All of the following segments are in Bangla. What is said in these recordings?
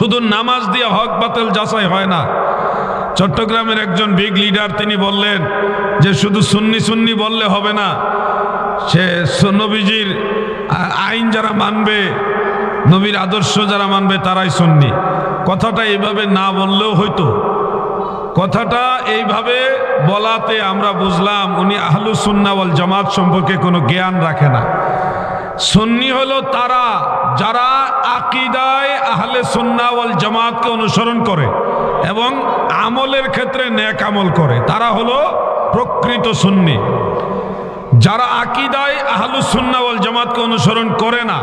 শুধু নামাজ দিয়ে হক বাতিল যাচাই হয় না। চট্টগ্রামের একজন বিগ লিডার তিনি বললেন যে শুধু সুন্নি সুন্নি বললে হবে না, সে নবীজির আইন যারা মানবে, নবীর আদর্শ যারা মানবে তারাই সুন্নি। কথাটা এইভাবে না বললেও হয়তো। কথাটা এইভাবে বলাতে আমরা বুঝলাম উনি আহলু সুন্নাওয়াল জামাত সম্পর্কে কোনো জ্ঞান রাখে না। সুন্নি হলো তারা যারা আকিদায় আহলে সুন্নাওয়াল জামাতকে অনুসরণ করে এবং আমলের ক্ষেত্রে ন্যাক আমল করে। তারা হলো প্রকৃত সুন্নি। যারা আকিদায় আহলু সুন্নাওয়াল জামাতকে অনুসরণ করে না,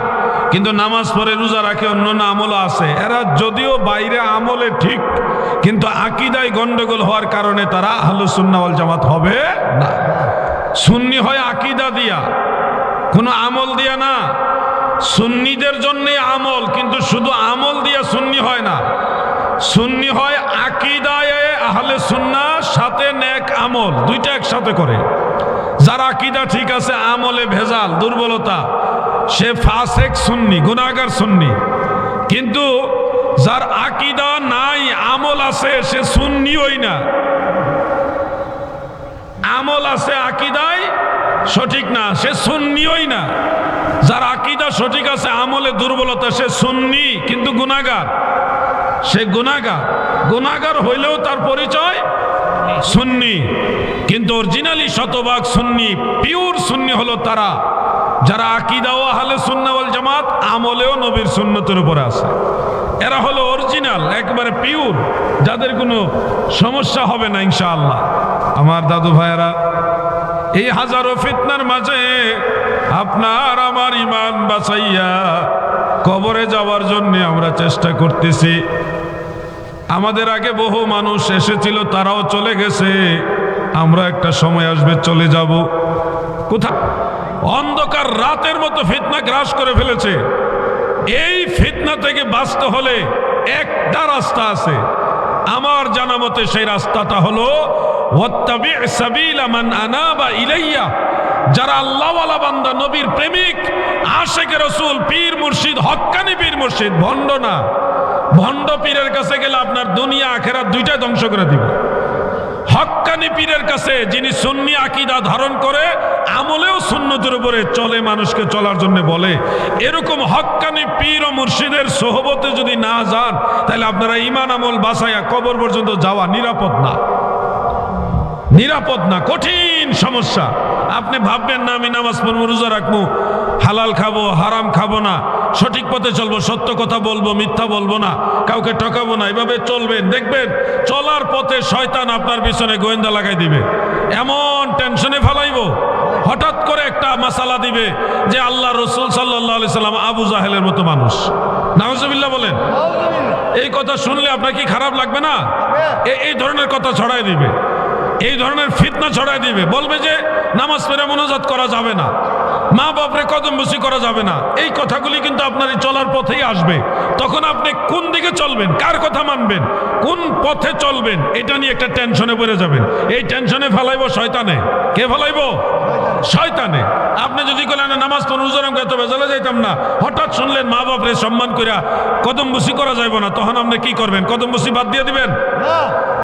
কিন্তু নামাজ পড়ে রোজা রাখে অন্য না আমলও আছে, এরা যদিও বাইরে আমলে ঠিক, কিন্তু আকিদায় গন্ডগোল হওয়ার কারণে তারা আহলু সুন্নাওয়াল জামাত হবে না। সুন্নি হয় আকিদা দিয়া, কোনো আমল দিয়া না। সুন্নিদের জন্যে আমল, কিন্তু শুধু আমল দিয়ে সুন্নি হয় না। সুন্নি হয় আকিদায় আহলে সুন্না, সাথে নেক আমল, দুইটা একসাথে করে। যার আকিদা ঠিক আছে, আমলে ভেজাল, দুর্বলতা, সে ফাসেক সুন্নি গুনাগার সুন্নি। কিন্তু যার আকিদা নাই, আমল আছে, সে সুন্নিওই না। আমল আছে আকিদায়, সঠিক না, সে সুন্নিওই না। আকিদা সঠিক আছে, আমলে দুর্বলতা, সে সুন্নি, কিন্তু গুনাগার সে গুনাগার গুনাগার হইলেও তার পরিচয় সুন্নি, কিন্তু অরিজিনালি শতভাগ সুন্নি পিওর সুন্নি হলো তারা, যারা আকিদাও আহলে সুন্নাওয়াল জামাত আমলেও নবীর সুন্নতের উপরে আছে। এরা হলো অরিজিনাল একবারে পিওর যাদের কোনো সমস্যা হবে না ইনশাআল্লাহ। আমার দাদু ভাইয়েরা, এই হাজারো ফিতনার মাঝে আপনার আমার ইমান বাঁচাইয়া কবরে যাওয়ার জন্য আমরা চেষ্টা করতেছি। আমাদের আগে বহু মানুষ এসেছিল, তারাও চলে গেছে। আমরা একটা সময় আসবে, চলে যাব। কোথা? অন্ধকার রাতের মতো ফিতনা গ্রাস করে ফেলেছে। এই ফিতনা থেকে বাঁচতে হলে একটা রাস্তা আছে। আমার জানা মতে সেই রাস্তাটা হলো ইলাইয়া। যারা আল্লাহওয়ালা বান্দা, নবীর প্রেমিক আশেখ রসুল, পীর মুর্শিদ, হক্কানি পীর মুর্শিদ, ভণ্ড না। ভণ্ড পীরের কাছে গেলে আপনার দুনিয়া আখেরা দুইটাই ধ্বংস করে দিবে। হক্কানি পীরের কাছে যিনি সুন্নি আকিদা ধারণ করে, আমলেও সুন্নতের উপরে চলে মানুষকে চলার জন্য বলে, এরকম হক্কানি পীর ও মুর্শিদের সোহবতে যদি না যান, তাহলে আপনারা ইমান আমল বাসায়া কবর পর্যন্ত যাওয়া নিরাপদ না। নিরাপদ না, কঠিন সমস্যা। আপনি ভাববেন না, আমি নামাজ পড়ব, রোজা রাখব, হালাল খাব, হারাম খাব না, সঠিক পথে চলবো, সত্য কথা বলব, মিথ্যা বলব না, কাউকে ঠকাবো না, এভাবে চলবেন। দেখবেন, চলার পথে শয়তান আপনার পিছনে গোয়েন্দা লাগাই দিবে। এমন টেনশনে ফেলাইবো। হঠাৎ করে একটা মাসালা দিবে যে আল্লাহ রসুল সাল্লাহ সাল্লাম আবু জাহেলের মতো মানুষ। নাহজবিল্লা বলেন। এই কথা শুনলে আপনার কি খারাপ লাগবে না? এই ধরনের কথা ছড়াই দিবে। এই ধরনের ফিতনা ছড়াই দিবে। বলবে যে নামাজ পড়ে মনোজাত করা যাবে না। মা বাপরে কদম করা যাবে না। এই কথাগুলি কিন্তু আপনার এই চলার পথেই আসবে। তখন আপনি কোন দিকে চলবেন? কার কথা মানবেন? কোন পথে চলবেন? এটা নিয়ে একটা টেনশনে পড়ে যাবেন। এই টেনশনে ফেলাইবো শয়তানে। কে ফেলাইবো? শয়তানে। আপনি যদি বলেন নামাজ পড়ুন উজরাম এত বেজালে যাইতাম না। হঠাৎ শুনলেন মা বাপরে সম্মান করিয়া কদম করা যাইব না। তখন আপনি কি করবেন? কদম বসি বাদ দিয়ে দিবেন?